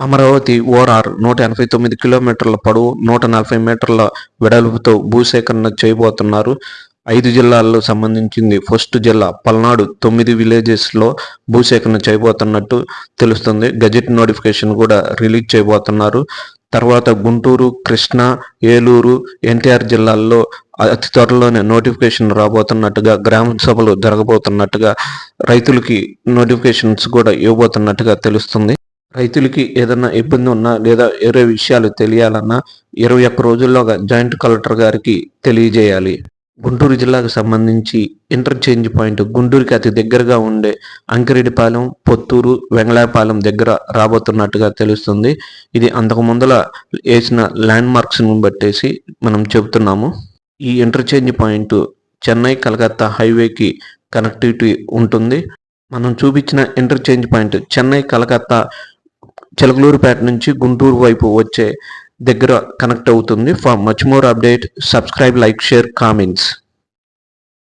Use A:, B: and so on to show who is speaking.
A: Amaravati ORR నూట ఎనభై తొమ్మిది కిలోమీటర్ల పొడవు నూట నలభై మీటర్ల వెడల్పుతో భూసేకరణ చేయబోతున్నారు. ఐదు జిల్లాల్లో సంబంధించింది. ఫస్ట్ జిల్లా పల్నాడు. తొమ్మిది విలేజెస్లో భూసేకరణ చేయబోతున్నట్టు తెలుస్తుంది. గజెట్ నోటిఫికేషన్ కూడా రిలీజ్ చేయబోతున్నారు. తర్వాత గుంటూరు కృష్ణా ఏలూరు ఎన్టీఆర్ జిల్లాల్లో అతి త్వరలోనే నోటిఫికేషన్ రాబోతున్నట్టుగా గ్రామ సభలు జరగబోతున్నట్టుగా రైతులకి నోటిఫికేషన్స్ కూడా ఇవ్వబోతున్నట్టుగా తెలుస్తుంది. రైతులకి ఏదైనా ఇబ్బంది ఉన్నా లేదా వేరే విషయాలు తెలియాలన్నా ఇరవై ఒక్క రోజుల్లోగా జాయింట్ కలెక్టర్ గారికి తెలియజేయాలి. గుంటూరు జిల్లాకు సంబంధించి ఇంటర్చేంజ్ పాయింట్ గుంటూరుకి అతి దగ్గరగా ఉండే అంకిరెడ్డిపాలెం పొత్తూరు వెంగళాపాలెం దగ్గర రాబోతున్నట్టుగా తెలుస్తుంది. ఇది అంతకు ముందల వేసిన ల్యాండ్ మార్క్స్ను బట్టేసి మనం చెబుతున్నాము. ఈ ఇంటర్చేంజ్ పాయింట్ చెన్నై కలకత్తా హైవేకి కనెక్టివిటీ ఉంటుంది. మనం చూపించిన ఇంటర్చేంజ్ పాయింట్ చెన్నై కలకత్తా చిలకలూరుపేట నుంచి గుంటూరు వైపు వచ్చే దగ్గర కనెక్ట్ అవుతుంది. For much more update subscribe like share comments